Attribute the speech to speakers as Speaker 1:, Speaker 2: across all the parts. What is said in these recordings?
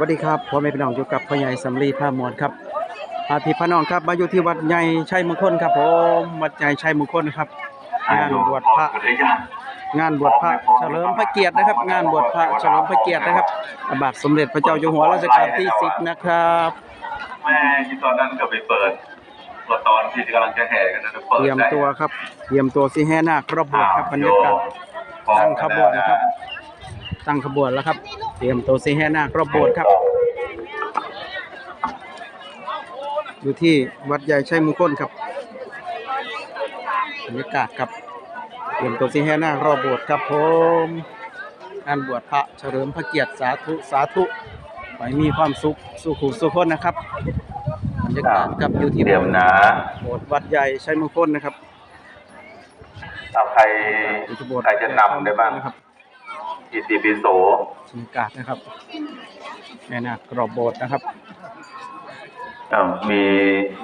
Speaker 1: วัสดีครับพ่อแม่พี่น้องอยู่กับพ่อใหญ่สำลีพามวลครับพาพี่พี่น้องครับมาอยู่ที่วัดใหญ่ชัยมงคลครับผมวัดใหญ่ชัยมงคลครับ งานบวชพระ งานบวชพระเฉลิมพระเกียรตินะครับ งานบวชพระเฉลิมพระเกียรตินะครับพระบาทสมเด็จพระเจ้าอยู่หัวรัชกาลที่สิบนะครับ
Speaker 2: แม่ที่ตอนนั้นก็ไปเปิดตัวตอนที่กำลังจะแห่กันนะเปิด
Speaker 1: เตรียมตัวครับเตรียมตัวสิแห่นาครอบโบสถ์ครับบรรยากาศตั้งขบวนครับ ตั้งขบวนแล้วครับ เตรียมตัวสิแห่นาครอบโบสถ์ครับอยู่ที่วัดใหญ่ชัยมงคลครับบรรยากาศครับเตรียมตัวสิแห่นาครอบโบสถ์ครับผมงานบวชพระเฉลิมพระเกียรติสาธุสาธุขอให้มีความสุขสุขุสุขคนนะครับบรรยากาศครับอยู่ที่
Speaker 2: เตรียมนะ
Speaker 1: โบสถ์วัดใหญ่ชัยมงคลนะครับ
Speaker 2: เอาใคร
Speaker 1: อยู่ที่โบสถ์
Speaker 2: ใครจะนำได้บ้าง
Speaker 1: นะครับ
Speaker 2: อิติปิโส
Speaker 1: บรรยากาศนะครับแม่นาคกรอบโบสถ์นะครับ
Speaker 2: อ้าวมี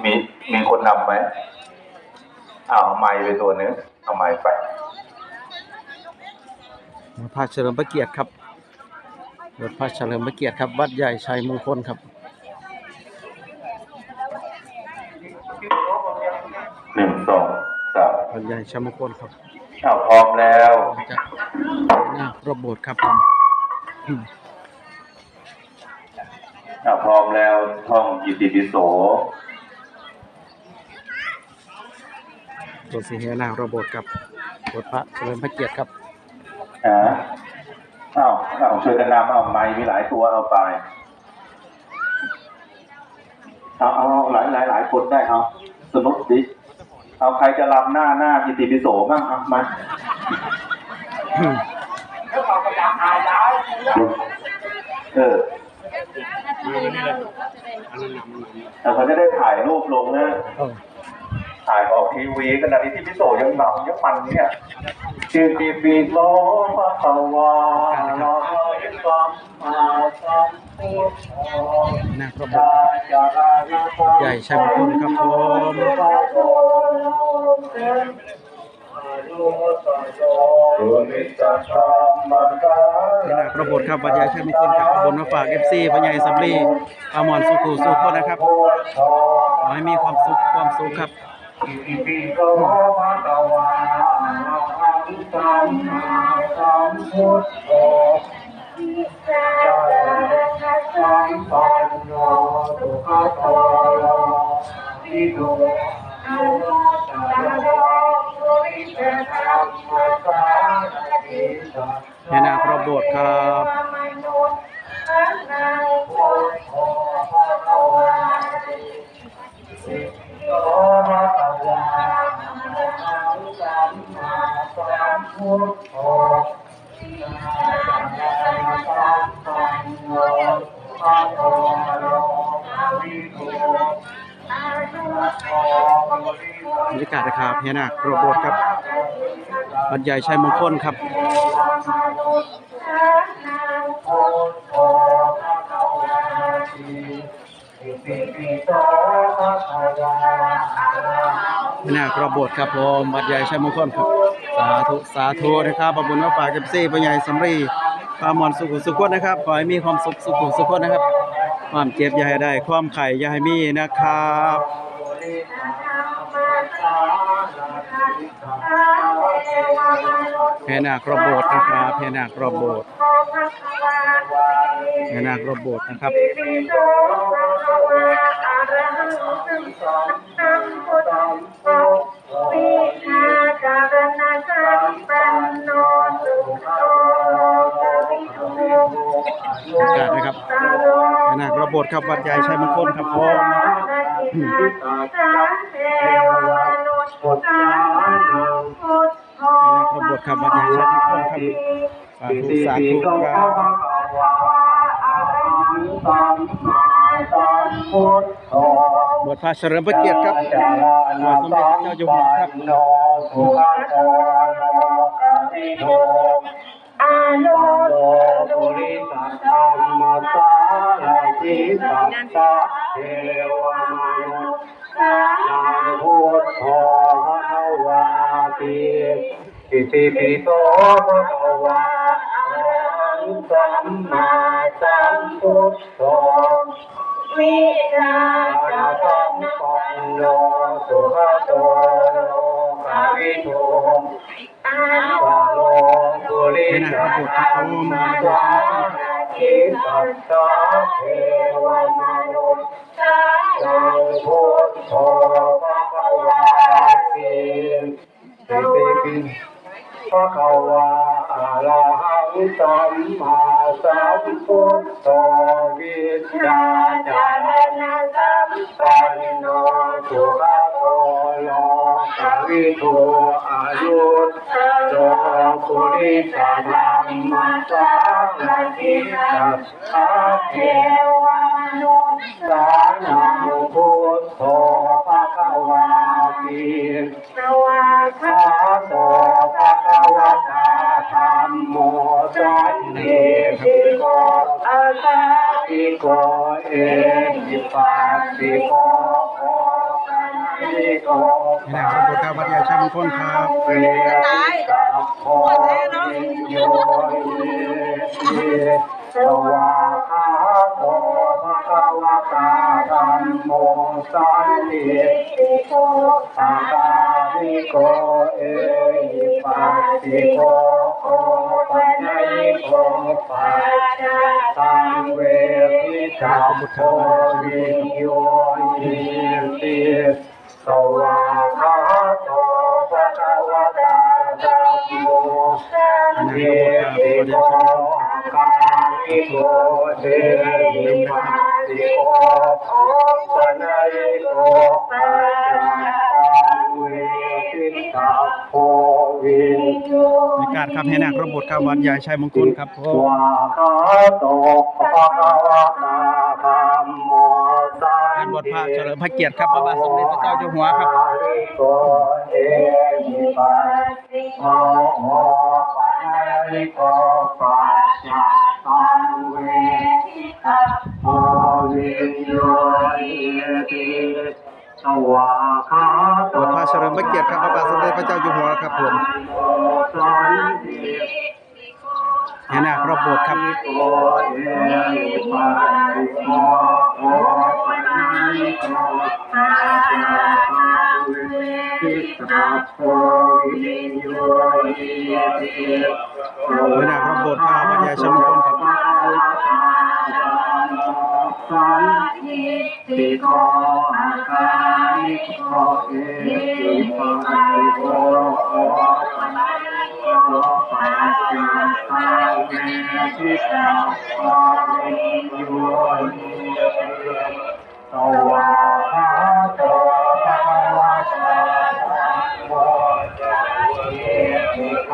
Speaker 2: มีมีคนนำไหมอ้าวเอาไม้ไปตัวนึงเอาไม้ไป
Speaker 1: วัดพระเฉลิมพระเกียรติครับวัดพระเฉลิมพระเกียรติครับ วัดใหญ่ชัยมงคลครับ
Speaker 2: หนึ่งสองสาม
Speaker 1: วัดใหญ่ชัยมงคลครับ
Speaker 2: อ้าวพร้อมแล้ว
Speaker 1: จากหน้ารอบโบสถ์ครับผมอืม
Speaker 2: อ้าวพร้อมแล้วท่องอิติปิโส
Speaker 1: ตัวสีแห่หน้ารอบโบสถ์ครับวัดพระเฉลิมพระเกียรติครับ
Speaker 2: ฮะอ้าวอ้าวช่วยกันนำเอาไม้มีหลายตัวเอาไปเอาเอาหลายหลายหลายคนได้เอาสนุกดิ เอาใครจะรำหน้าหน้าอิติปิโสบ้างเอามา
Speaker 1: อืม
Speaker 2: เออแต่เขาจะได้ถ่ายรูปลงนะ
Speaker 1: เออ
Speaker 2: ถ่ายออกทีวีขณะที่พี่โสยังหนำยังมันเนี่ยชื่อทีปีโลภะคะวา ลาหิสัมมาสัมพุทโธ
Speaker 1: หน้ารอบโบใหญ่ชัยมงคลครับผมหน้ากระโบสถ์ครับวัดใหญ่ชัยมงคลครับบนมาฝากเอฟซีพญายสัมลีปลามอนสุขุสุขคนะครับขอให้มีความสุขความสุขครับ
Speaker 2: อิติโสภะคะวาอะระหังสัมมาสัมพุทโธ สัมปันโนสุขโตโลวิดุอนุตตรโยวิเศษธรรมพ
Speaker 1: ระบสถ์ครับ
Speaker 2: อะระหังสัมมาสัมพุทโธ
Speaker 1: บรรยากาศนะครับเฮียนาคกระโบสถ์ครับวัดใหญ่ชัยมงคลครับเฮียนาคกระโบสถ์ครับผมวัดใหญ่ชัยมงคลครับ สาธุ สาธุนะครับขอบคุณมาฝากเอฟซีพญายสำรี ปลาหมอนสุขสุขคนนะครับ ขอให้มีความสุขสุขุสุขคนนะครับ ความเจ็บอย่าให้ได้ ความไข่อย่าให้มีนะครับแห่นาครบโบสนะครับแห่นาครอบโบสถ์แห่นาครอบโบสถ์นะ ครับอากาศนะครับแห่นาครอบโบสถ์ครับวัดใหญ่ชัยมงคลครับผมแห่นาครอบโบสถ์ครับวัดใหญ่ชัยมงคลครับสาธุสาธุครับบทพระเฉลิมพระเกียรติครับพระสมเด็จพระเจ้าอยู่หัวครับ
Speaker 2: อาโนปุริสัทธรรมสารทิสัตตะเทวมนุษย์นาพุทโธวาติอิติปิโสภะคะวะอะระหังสัมมาสัมพุทโธวิชาสัมปันโนสุขโตโลกาวิทูอา ภาโลกุลิสธรรมสาธิสัตตาเทวมนุษย์สังพุทโธภะคะวาติปิปิภะคะวาอะ ระหังสัมมาสัมพุทโธวิชชาจารณะสัมปันโนสุขโตโลกวิทูอายุตโตปุริสธรรมสารทิสัทธาเทวมนุสานังพุทโธภะคะวาติสวาคาโตภะคะวะตา ธัมโมสันติภิโกอาสาภิโกเอหิปัสสิโกโอปัญญิโก
Speaker 1: นี่นะครับโบทการบรรยาชัยมงคลครับ
Speaker 2: เปรียกับโพธิโยนิสวาคาโตภะคะวะตาธัมโมสันติโกอาคาริโกเอหิปัสสิโก โอปัญญิโกปัจจตังเวทิตาโพธิโยนิสิสวาคาโตภะคะวะตาธัมโมสันติโกอาคาริโกเอหิปัสสิโกโอปัญญิโกปัจจ
Speaker 1: มีการครับให้นักรบบทการบรรยายชัยมงคลครับผม
Speaker 2: วาคาโตภะคะวะตาธัมโมสา
Speaker 1: นบวชพระเฉลิมพระเกียรติครับพระบาทสมเด็จพระเจ้าอยู่หัวครับ
Speaker 2: โอหิปัสสิโกโอปัญญิโกปัจจตังเยติสวาคาโต
Speaker 1: บ เกียรติครับพระบาทสมเด็จพระเจ้าอยู่หัวครับผม
Speaker 2: สันติ
Speaker 1: ให้นักรบบทครับ
Speaker 2: โกเหิปัสสิโกโอปัญญิโกปัจจตังเวทิตาโพธิโยติ
Speaker 1: ให้นักรบบทการรยายชัยมงคลครับ
Speaker 2: สันติโกอาคาริโกเอหิปัสสิโกโอปัญญิโกปัจจตังเวทิตาโพธิโยติสวาคาโตภะคะวะตาธัมโมสันติโก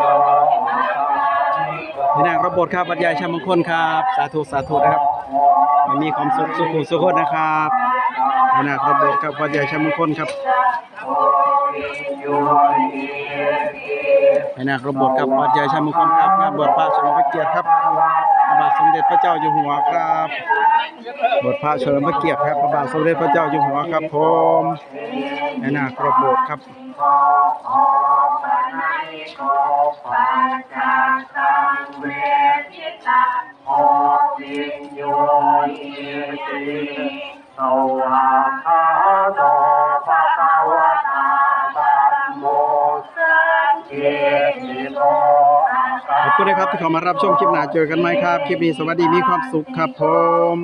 Speaker 2: อาคาริโก
Speaker 1: ให้นักรบบทครับบรรยายชัยมงคลครับ สาธุสาธุนะครับ ให้มีความสุขสุขุสุขนนะครับให้นักรบบทครับบรรยายชัยมงคลครับให้นักรบบทครับบรรยายชัยมงคลครับงานบวชพระเฉลิมพระเกียรติครับพระบาทสมเด็จพระเจ้าอยู่หัวครับบวชพระเฉลิมพระเกียรติครับพระบาทสมเด็จพระเจ้าอยู่หัวครับผมให้นักรบบทครับ
Speaker 2: สวาคาโตภะคะวะตาธัมโมสังฆิโต
Speaker 1: ขอบคุณนะครับที่เข้ามารับชมคลิปหน้าเจอกันไหมครับ คลิปนี้สวัสดีมีความสุขครับผม